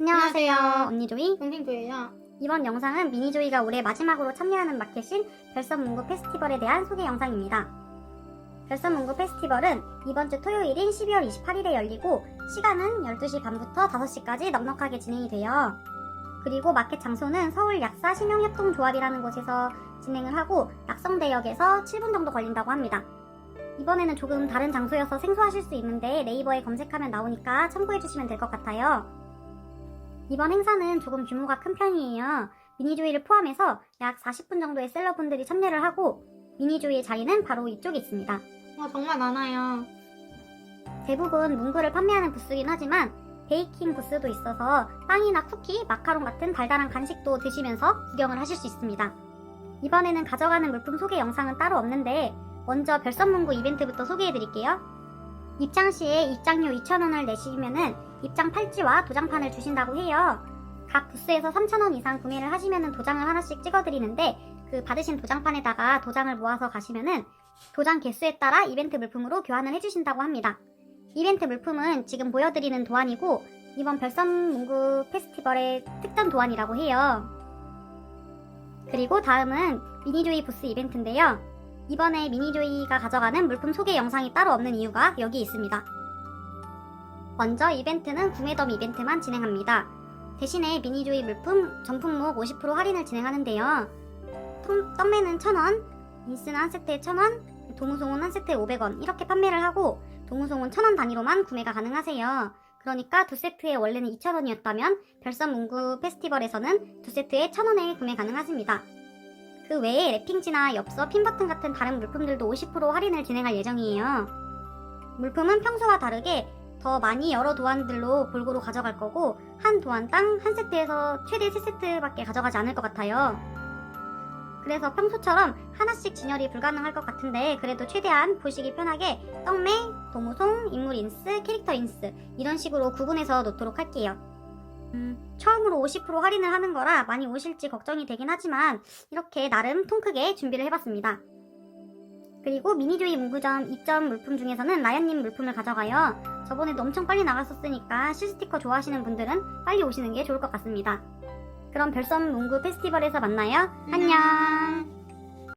안녕하세요. 언니 조이. 동생조예요. 이번 영상은 미니 조이가 올해 마지막으로 참여하는 마켓인 별섬문구 페스티벌에 대한 소개 영상입니다. 별섬문구 페스티벌은 이번 주 토요일인 12월 28일에 열리고 시간은 12시 반부터 5시까지 넉넉하게 진행이 돼요. 그리고 마켓 장소는 서울 약사 신용협동조합이라는 곳에서 진행을 하고 낙성대역에서 7분 정도 걸린다고 합니다. 이번에는 조금 다른 장소여서 생소하실 수 있는데 네이버에 검색하면 나오니까 참고해주시면 될 것 같아요. 이번 행사는 조금 규모가 큰 편이에요. 미니조이를 포함해서 약 40분 정도의 셀러분들이 참여를 하고 미니조이의 자리는 바로 이쪽에 있습니다. 와, 정말 많아요. 대부분 문구를 판매하는 부스긴 하지만 베이킹 부스도 있어서 빵이나 쿠키, 마카롱 같은 달달한 간식도 드시면서 구경을 하실 수 있습니다. 이번에는 가져가는 물품 소개 영상은 따로 없는데 먼저 별선 문구 이벤트부터 소개해드릴게요. 입장 시에 입장료 2,000원을 내시면은 입장 팔찌와 도장판을 주신다고 해요. 각 부스에서 3,000원 이상 구매를 하시면은 도장을 하나씩 찍어드리는데 그 받으신 도장판에다가 도장을 모아서 가시면은 도장 개수에 따라 이벤트 물품으로 교환을 해주신다고 합니다. 이벤트 물품은 지금 보여드리는 도안이고 이번 별섬문구 페스티벌의 특전 도안이라고 해요. 그리고 다음은 미니조이 부스 이벤트인데요. 이번에 미니조이가 가져가는 물품 소개 영상이 따로 없는 이유가 여기 있습니다. 먼저 이벤트는 구매덤 이벤트만 진행합니다. 대신에 미니조이 물품 전품목 50% 할인을 진행하는데요. 통- 떡매는 1,000원, 인스는 한 세트에 1,000원, 도무송은 한 세트에 500원 이렇게 판매를 하고 동우송은 1,000원 단위로만 구매가 가능하세요. 그러니까 두 세트에 원래는 2,000원이었다면 별섬 문구 페스티벌에서는 두 세트에 1,000원에 구매 가능하십니다. 그 외에 랩핑지나 엽서, 핀 버튼 같은 다른 물품들도 50% 할인을 진행할 예정이에요. 물품은 평소와 다르게 더 많이 여러 도안들로 골고루 가져갈 거고 한 도안당 한 세트에서 최대 3세트밖에 가져가지 않을 것 같아요. 그래서 평소처럼 하나씩 진열이 불가능할 것 같은데 그래도 최대한 보시기 편하게 떡매, 도무송, 인물 인스, 캐릭터 인스 이런 식으로 구분해서 놓도록 할게요. 음, 처음으로 50% 할인을 하는 거라 많이 오실지 걱정이 되긴 하지만 이렇게 나름 통 크게 준비를 해봤습니다. 그리고 미니조이 문구점 입점 물품 중에서는 라연님 물품을 가져가요. 저번에도 엄청 빨리 나갔었으니까 실스티커 좋아하시는 분들은 빨리 오시는 게 좋을 것 같습니다. 그럼 별섬 문구 페스티벌에서 만나요. 안녕.